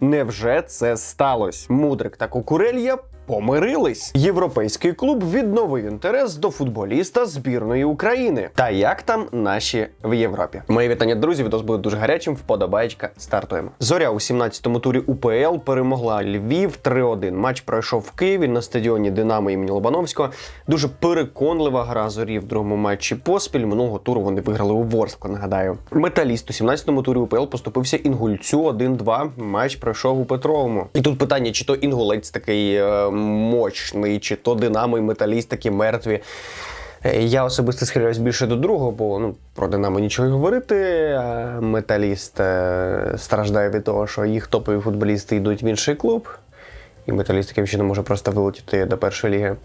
Невже це сталося? Мудрик та Кукурелья помирились. Європейський клуб відновив інтерес до футболіста збірної України. Та як там наші в Європі? Мої вітання, друзі. Відос буде дуже гарячим. Вподобаєчка. Стартуємо. Зоря у 17-му турі УПЛ перемогла Львів 3-1. Матч пройшов в Києві на стадіоні Динамо імені Лобановського. Дуже переконлива гра зорі в другому матчі поспіль. Минулого туру вони виграли у Ворскла. Нагадаю, металіст у 17-му турі УПЛ поступився інгульцю 1-2. Матч пройшов у Петровому. І тут питання: чи то інгулець такий е, мощний, чи то Динамо і металіст такі мертві. Е, Я особисто схиляюсь більше до другого, бо ну про Динамо нічого говорити. а Металіст е, страждає від того, що їх топові футболісти йдуть в інший клуб, і металіст таким чином може просто вилетіти до першої ліги.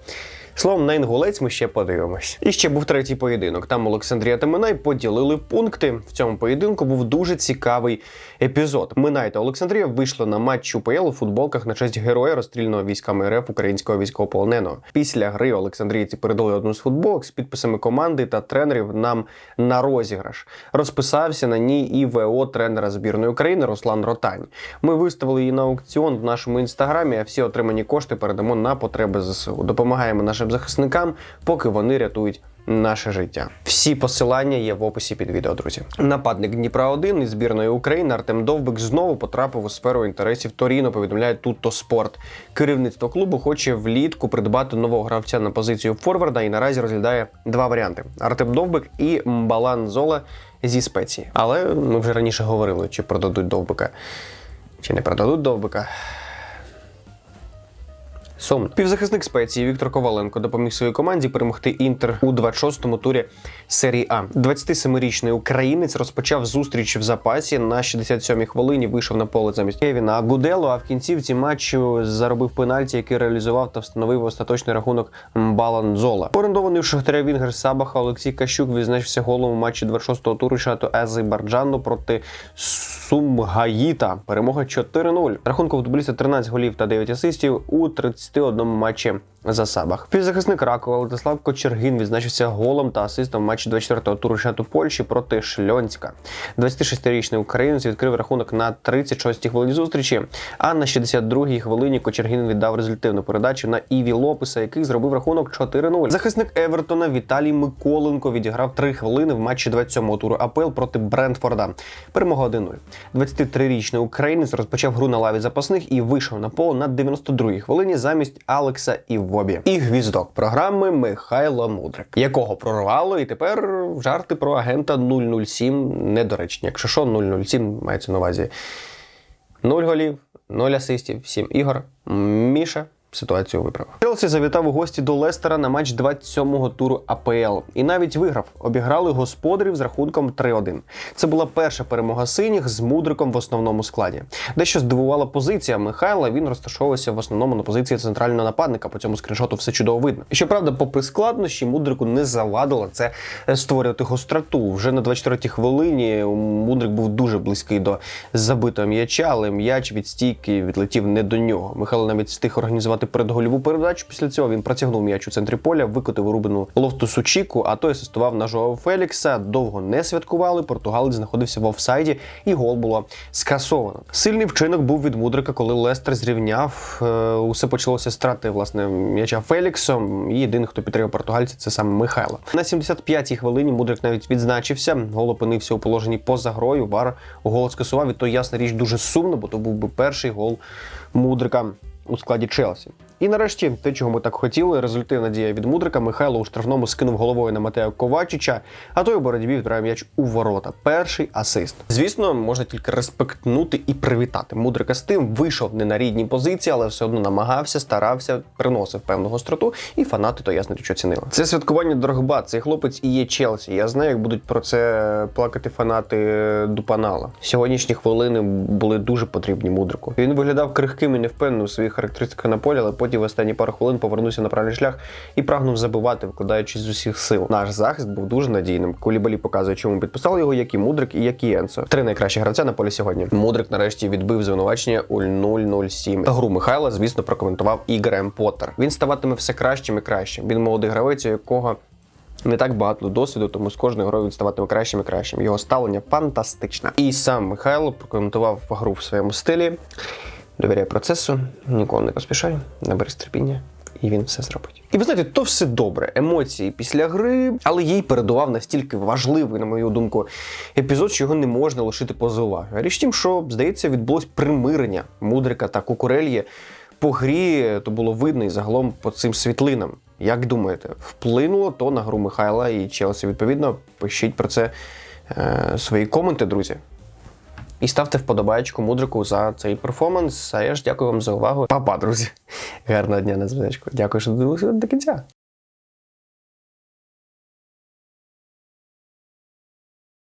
Словом, на інгулець ми ще подивимось. І ще був третій поєдинок. Там Олександрія та Минай поділили пункти. В цьому поєдинку був дуже цікавий епізод. Минай та Олександрія вийшли на матч УПЛ у футболках на честь героя, розстріляного військами РФ українського військовополоненого. Після гри Олександрійці передали одну з футболок з підписами команди та тренерів нам на розіграш. Розписався на ній і ВО тренера збірної України Руслан Ротань. Ми виставили її на аукціон в нашому інстаграмі. А всі отримані кошти передамо на потреби ЗСУ. Допомагаємо нашим захисникам, поки вони рятують. Наше життя. Всі посилання є в описі під відео, друзі. Нападник Дніпра 1 із збірної України Артем Довбик знову потрапив у сферу інтересів Торіно. Повідомляє Тутто Спорт. Керівництво клубу хоче влітку придбати нового гравця на позицію форварда і наразі розглядає два варіанти: Артем Довбик і Мбалан Зола зі спеції. Але ми вже раніше говорили, чи продадуть Довбика, чи не продадуть Довбика. Сумно. Півзахисник спеції Віктор Коваленко допоміг своїй команді перемогти інтер у 26-му турі серії А. 27-річний українець розпочав зустріч в запасі на 67-й хвилині. Вийшов на поле замість Кевіна Гудело. А в кінцівці матчу заробив пенальті, який реалізував та встановив остаточний рахунок Мбалан Зола. Орендований у Шахтаря Вінгер Сабаха Олексій Кащук відзначився голом у матчі 26-го туру чату Азербайджану проти Сумгаїта. Перемога 4-0. Рахунку футболіста 13 голів та 9 асистів у 31 матчі за Сабах. Півзахисник Ракова Владислав Кочергін відзначився голом та асистом матчі 24-го туру чату Польщі проти Шльонська. 26-річний українець відкрив рахунок на 36-й хвилині зустрічі. А на 62-й хвилині Кочергін віддав результативну передачу на Іві Лопеса, який зробив рахунок 4-0. Захисник Евертона Віталій Миколенко відіграв 3 хвилини в матчі 27-го туру АПЛ проти Брентфорда. Перемога 1-0. 23-річний українець розпочав гру на лаві запасних і вийшов на поле на 92-й хвилині замість Алекса Івобі. І гвіздок програми Михайло Мудрик, якого прорвало, і тепер жарти про агента 007 недоречні. Якщо що, 007 мається на увазі 0 голів, 0 асистів, 7 ігор. Міша ситуацію виправив. Челсі завітав у гості до Лестера на матч 27-го туру АПЛ і навіть виграв. Обіграли господарів з рахунком 3-1. Це була перша перемога синіх з мудриком в основному складі. Дещо здивувала позиція Михайла. Він розташовувався в основному на позиції центрального нападника. По цьому скріншоту все чудово видно. І щоправда, попри складнощі, мудрику не завадило це е, створювати гостроту. Вже на 24-й хвилині мудрик був дуже близький до забитого м'яча, але м'яч від стійки відлетів не до нього. Михайло навіть встиг організувати передгольову передачу. Після цього він протягнув м'яч у центрі поля, викотив Рубину Лофтусу Чіку, а той асистував на Жоао Фелікса. Довго не святкували. Португалець знаходився в офсайді, і гол було скасовано. Сильний вчинок був від Мудрика, коли Лестер зрівняв. Е, Усе почалося страти власне м'яча Феліксом. І єдиний, хто підтримав португальця, це саме Михайло. На 75-й хвилині Мудрик навіть відзначився. Гол опинився у положенні поза грою. Вар гол скасував. І то ясна річ дуже сумно, бо то був би перший гол Мудрика у складі Челсі. І нарешті, те, чого ми так хотіли, результативна дія від Мудрика. Михайло у штрафному скинув головою на Матео Ковачича, а той у боротьбі відправив м'яч у ворота. Перший асист. Звісно, можна тільки респектнути і привітати. Мудрика з тим вийшов не на рідній позиції, але все одно намагався, старався, приносив певну гостроту, і фанати то ясно що цінили. Це святкування Дрогба. Цей хлопець і є Челсі. Я знаю, як будуть про це плакати фанати Дупанала. Сьогоднішні хвилини були дуже потрібні мудрику. Він виглядав крихким і невпевненим у своїх характеристиках на полі, але потім в останні пару хвилин повернувся на правильний шлях і прагнув забивати, викладаючись з усіх сил. Наш захист був дуже надійним. Кулібалі показує, чому підписали його, як і Мудрик і як і Енсо. Три найкращі гравця на полі сьогодні. Мудрик нарешті відбив звинувачення у 0-0-7. Та гру Михайла, звісно, прокоментував і Грем Поттер. Він ставатиме все кращим і кращим. Він молодий гравець, у якого не так багато досвіду, тому з кожною грою він ставатиме кращим і кращим. Його ставлення фантастичне. І сам Михайло прокоментував гру в своєму стилі. Довіряй процесу, ніколи не поспішай, наберись терпіння, і він все зробить. І ви знаєте, то все добре. Емоції після гри, але їй передував настільки важливий, на мою думку, епізод, що його не можна лишити поза увагою. Річ тим, що здається, відбулось примирення Мудрика та Кукурельї. По грі то було видно і загалом по цим світлинам. Як думаєте, вплинуло то на гру Михайла і Челсі? Відповідно, пишіть про це е, свої коменти, друзі. І ставте вподобаєчку мудрику за цей перформанс. А я ж дякую вам за увагу. Па-па, друзі. Гарного дня на зв'язку. Дякую, що додивилися до кінця.